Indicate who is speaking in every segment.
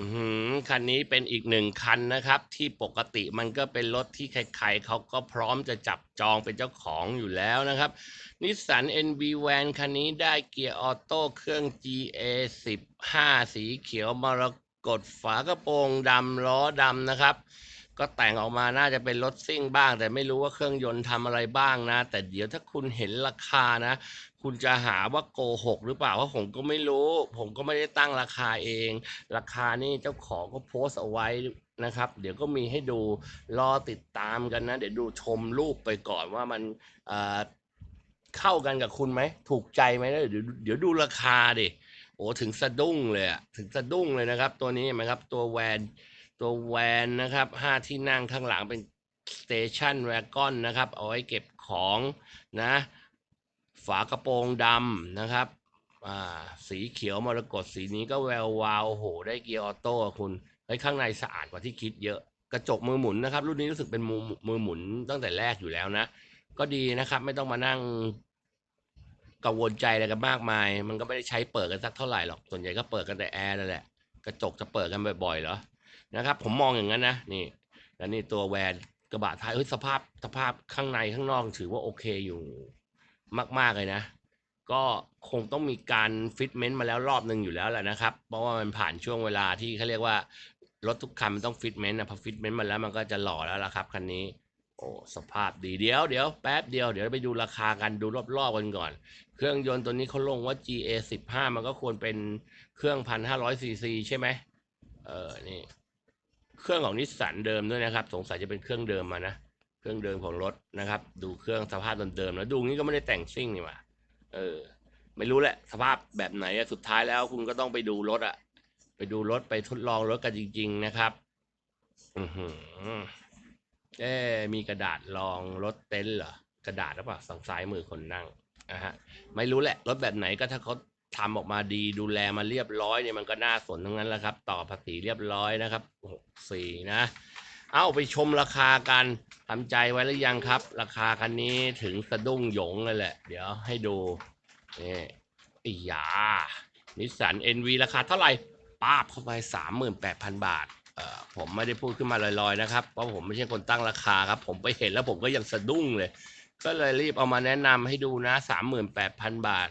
Speaker 1: ือคันนี้เป็นอีกหนึ่งคันนะครับ ที่ปกติมันก็เป็นรถที่ใครๆเขาก็พร้อมจะจับจองเป็นเจ้าของอยู่แล้วนะครับนิสสัน NV Van คันนี้ได้เกียร์ออโต้เครื่อง GA 15 สีเขียวมรกตฝากระโปรงดำล้อดำนะครับ ก็แต่งออกมาน่าจะเป็นรถซิ่งบ้าง แต่ไม่รู้ว่าเครื่องยนต์ทำอะไรบ้างนะ แต่เดี๋ยวถ้าคุณเห็นราคานะ คุณจะหาว่าโกหกหรือเปล่าเพราะผมก็ไม่รู้ ผมก็ไม่ได้ตั้งราคาเอง ราคานี่เจ้าของก็โพสต์เอาไว้นะครับ เดี๋ยวก็มีให้ดูรอติดตามกันนะ เดี๋ยวดูชมรูปไปก่อนว่ามันเข้ากันกับคุณไหม ถูกใจไหมเดี๋ยวเดี๋ยวดูราคาดิโอ้ถึงสะดุ้งเลยถึงสะดุ้งเลยนะครับ ตัวนี้เห็นไหมครับตัวแวน ตัวแวนนะครับห้าที่นั่งข้างหลังเป็นสเตชันแวกอนนะครับ เอาไว้เก็บของนะ ฝากระโปรงดำนะครับอ่าสีเขียวมรกตสีนี้ก็แวววาวโห ได้เกียร์ออโต้คุณไอ้ข้างในสะอาดกว่าที่คิดเยอะ กระจกมือหมุนนะครับ รุ่นนี้รู้สึกเป็นมือมือหมุนตั้งแต่แรกอยู่แล้วนะ ก็ดีนะครับ ไม่ต้องมานั่งกังวลใจอะไรกันมากมาย มันก็ไม่ได้ใช้เปิดกันสักเท่าไหร่หรอก ส่วนใหญ่ก็เปิดกันแต่แอร์นั่นแหละ กระจกจะเปิดกันบ่อยๆเหรอ นะครับ ผมมองอย่างนั้นนะนี่แล้วนี่ตัวแวนกระบะท้ายเฮ้ยสภาพสภาพข้างในข้างนอกถือว่าโอเคอยู่มาก ๆ เลยนะ ก็คงต้องมีการฟิตเมนต์มาแล้วรอบหนึ่งอยู่แล้วแหละนะครับ เพราะว่ามันผ่านช่วงเวลาที่เขาเรียกว่ารถทุกคันมันต้องฟิตเมนต์นะพอฟิตเมนต์มาแล้วมันก็จะหล่อแล้วล่ะครับคันนี้โอ้สภาพดีเดี๋ยวเดี๋ยวแป๊บเดียวเดี๋ยวไปดูราคากันดูรอบๆกันก่อน เครื่องยนต์ตัวนี้เขาลงว่า GA 15มันก็ควรเป็นเครื่องพันห้าร้อยซีซีใช่ไหมเออนี่ เครื่องของนิสสันเดิมด้วยนะครับ สงสัยจะเป็นเครื่องเดิมมานะเครื่องเดิมของรถนะครับ ดูเครื่องสภาพเดิมๆแล้วดูงี้ก็ไม่ได้แต่งซิ่งนี่หว่าเออ ไม่รู้แหละ สภาพแบบไหนอะสุดท้ายแล้วคุณก็ต้องไปดูรถอะไปดูรถไปทดลองรถกันจริง ๆ นะครับอือหือเอ๊มีกระดาษรองรถเต็นท์เหรอกระดาษหรือเปล่าฝั่งซ้ายมือคนนั่งนะฮะไม่รู้แหละรถแบบไหนก็ถ้าเขา ทำออกมาดีดูแลมาเรียบร้อยเนี่ยมันก็น่าสนทั้งนั้นแหละครับ ต่อภาษีเรียบร้อยนะครับหกสี่นะ เอาไปชมราคากันทำใจไว้หรือยังครับ ราคาคันนี้ถึงสะดุ้งหยงเลยแหละ เดี๋ยวให้ดูนี่อีหยานิสสัน NV ราคาเท่าไหร่ป้าบเข้าไปสามหมื่นแปดพันบาทเอ่อผมไม่ได้พูดขึ้นมาลอยๆนะครับ เพราะผมไม่ใช่คนตั้งราคาครับ ผมไปเห็นแล้วผมก็ยังสะดุ้งเลย ก็เลยรีบเอามาแนะนำให้ดูนะสามหมื่นแปดพันบาท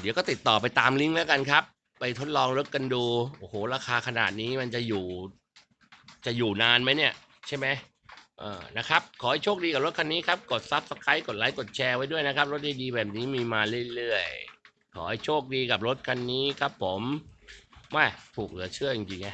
Speaker 1: เดี๋ยวก็ติดต่อไปตามลิงก์แล้วกันครับ ไปทดลองรถกันดู โอ้โห ราคาขนาดนี้มันจะอยู่ จะอยู่นานไหมเนี่ย ใช่ไหมเออนะครับ ขอให้โชคดีกับรถคันนี้ครับ กดซับสไครต์กดไลค์ กดแชร์ไว้ด้วยนะครับ รถดีๆแบบนี้มีมาเรื่อยๆ ขอให้โชคดีกับรถคันนี้ครับผมไม่ถูกเหลือเชื่อจริงๆไง